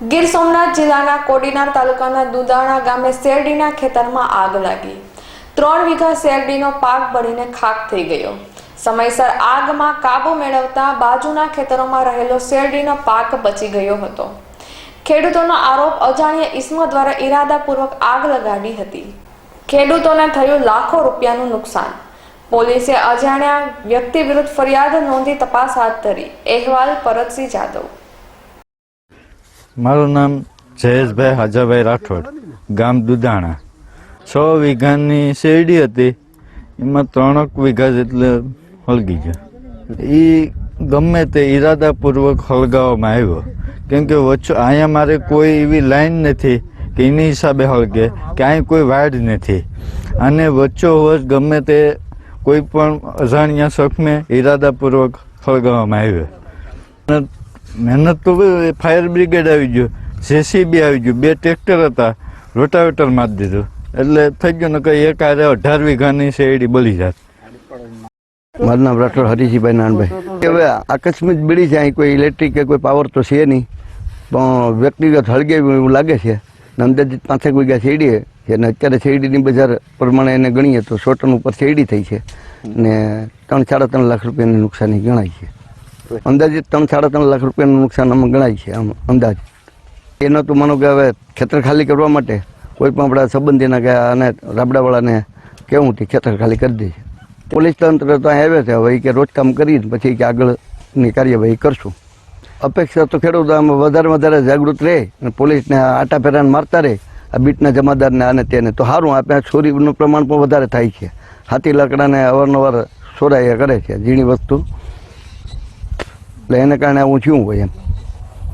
ગીર સોમનાથ જિલ્લાના કોડીનાર તાલુકાના દુદાણા ગામે શેરડીના ખેતરમાં આગ લાગી. ત્રણ વીઘા શેરડીનો પાક બળીને ખાક થઈ ગયો. સમયસર આગમાં કાબુ મેળવતા બાજુના ખેતરોમાં રહેલો શેરડીનો પાક બચી ગયો હતો. ખેડૂતોનો આરોપ અજાણ્યા ઈસ્મ દ્વારા ઈરાદાપૂર્વક આગ લગાડી હતી. ખેડૂતોને થયું લાખો રૂપિયાનું નુકસાન. પોલીસે અજાણ્યા વ્યક્તિ વિરુદ્ધ ફરિયાદ નોંધી તપાસ હાથ ધરી. અહેવાલ પરતસિંહ જાદવ મારું નામ જયેશભાઈ હાજાભાઈ રાઠોડ, ગામ દુધાણા. છ વીઘાની શેરડી હતી. એમાં ત્રણક વીઘા જેટલે હળગી ગયા. એ ગમે તે ઈરાદાપૂર્વક હળગાવવામાં આવ્યો. કેમ કે વચ્ચે અહીંયા મારે કોઈ એવી લાઈન નથી કે એની હિસાબે હળગે કે અહીં કોઈ વાડ નથી. અને વચ્ચો વચ ગમે તે કોઈ પણ અજાણ્યા શખને ઈરાદાપૂર્વક હળગાવવામાં આવ્યો. અને મહેનત તો ફાયર બ્રિગેડ આવી ગયું, જેસીબી આવી ગયું, બે ટ્રેક્ટર હતા, રોટાવેટર મારી દીધું. એટલે થઈ ગયું ને કઈ એક આરે અઢાર વીઘાની શેરડી બળી જાત. મારું નામ રાઠોડ હરીજીભાઈ નાનભાઈ. હવે આકસ્મિક બીડી છે અહીં કોઈ ઇલેક્ટ્રિક કે કોઈ પાવર તો છે નહીં. પણ વ્યક્તિગત હળગે એવું લાગે છે. અંદાજિત પાંચેક વીઘા શેરડી અને અત્યારે શેરડીની બજાર પ્રમાણે એને ગણીએ તો સો ટન ઉપર શેરડી થઈ છે. ને ત્રણ, સાડા ત્રણ લાખ રૂપિયાની નુકસાની ગણાય છે. અંદાજિત ત્રણ સાડા ત્રણ લાખ રૂપિયાનું નુકસાન આમાં ગણાય છે આમ અંદાજ. એનો તો માનો કે હવે ખેતર ખાલી કરવા માટે કોઈ પણ આપણા સંબંધીના કે અને રાબડાવાળાને કેવું તે ખેતર ખાલી કરી દે છે. પોલીસ તંત્ર તો આવે છે, હવે કે રોજ કામ કરીને પછી કે આગળની કાર્યવાહી કરશું. અપેક્ષા તો ખેડૂતો આમાં વધારે વધારે જાગૃત રહે અને પોલીસને આટા ફેરાને મારતા રહે. આ બીટના જમાદારને આને તેને તો સારું આપણે ચોરીનું પ્રમાણ પણ વધારે થાય છે. હાથી લાકડાને અવારનવાર ચોરાયા કરે છે, ઝીણી વસ્તુ. એટલે એને કારણે આવું થયું હોય એમ